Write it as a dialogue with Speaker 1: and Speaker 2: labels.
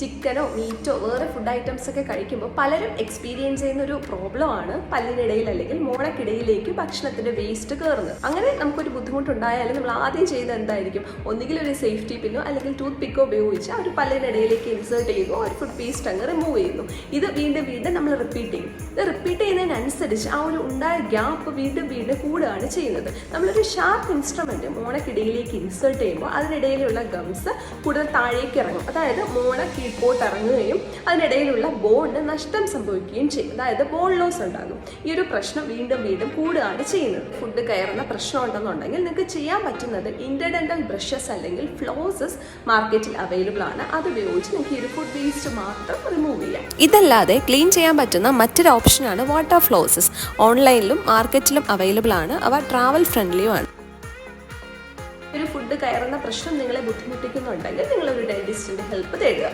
Speaker 1: ചിക്കനോ മീറ്റോ വേറെ food items ഒക്കെ കഴിക്കുമ്പോൾ പലരും എക്സ്പീരിയൻസ് ചെയ്യുന്ന ഒരു പ്രോബ്ലം ആണ് പല്ലിനിടയിൽ അല്ലെങ്കിൽ മോണക്കിടയിലേക്ക് ഭക്ഷണത്തിന്റെ വേസ്റ്റ് കയറുന്നത് അങ്ങനെ നമുക്കൊരു ബുദ്ധിമുട്ടുണ്ടായാലും നമ്മൾ ആദ്യം ചെയ്യുന്നത് എന്തായിരിക്കും? ഒന്നുകിൽ ഒരു സേഫ്റ്റി പിന്നോ അല്ലെങ്കിൽ ടൂത്ത് പിക്കോ ഉപയോഗിച്ച് ആ ഒരു പല്ലിനിടയിലേക്ക് ഇൻസേർട്ട് ചെയ്യുന്നു ഒരു ഫുഡ് പേസ്റ്റ് അങ്ങ് റിമൂവ് ചെയ്യുന്നു. ഇത് വീണ്ടും വീണ്ടും നമ്മൾ റിപ്പീറ്റ് ചെയ്യും. ഇത് റിപ്പീറ്റ് ചെയ്യുന്നതിനനുസരിച്ച് ആ ഒരു ഉണ്ടായ ഗ്യാപ്പ് വീണ്ടും വീണ്ടും കൂടുകയാണ് ചെയ്യുന്നത്. നമ്മളൊരു ഷാർപ്പ് ഇൻസ്ട്രുമെന്റ് മോണക്കിടയിലേക്ക് ഇൻസേർട്ട് ചെയ്യുമ്പോൾ അതിനിടയിലുള്ള ഗംസ് കൂടുതൽ താഴേക്ക് ഇറങ്ങും. അതായത് മോണ കീഴ്പോട്ട് ഇറങ്ങുകയും അതിനിടയിലുള്ള ബോണിന് നഷ്ടം സംഭവിക്കുകയും ചെയ്യും. അതായത് ബോൺ ലോസ് ഉണ്ടാകും. ഈ ഒരു പ്രശ്നം വീണ്ടും വീണ്ടും കൂടുകയാണ് ചെയ്യുന്നത്. ഫുഡ് കയറുന്ന പ്രശ്നം ഉണ്ടെന്നുണ്ടെങ്കിൽ നിങ്ങൾക്ക് ചെയ്യാൻ പറ്റുന്നത് ഇന്റർഡെന്റൽ ബ്രഷസ് അല്ലെങ്കിൽ ഫ്ലോസസ് മാർക്കറ്റിൽ അവൈലബിൾ ആണ്. അത് ഉപയോഗിച്ച് നിങ്ങൾക്ക് ഈ ഒരു ഫുഡ് വേസ്റ്റ് മാത്രം റിമൂവ് ചെയ്യാം.
Speaker 2: ഇതല്ലാതെ ക്ലീൻ ചെയ്യാൻ പറ്റുന്ന മറ്റൊരു ഓപ്ഷനാണ് വാട്ടർ ഫ്ലോസസ് ഓൺലൈനിലും മാർക്കറ്റിലും അവൈലബിൾ ആണ്. അവ ട്രാവൽ ഫ്രണ്ട്ലിയുമാണ്
Speaker 1: ഒരു ഫുഡ് കയറുന്ന പ്രശ്നം നിങ്ങളെ ബുദ്ധിമുട്ടിക്കുന്നുണ്ടെങ്കിൽ നിങ്ങളൊരു ഒരു ഡെന്റിസ്റ്റിന്റെ ഹെൽപ്പ് തേടുക.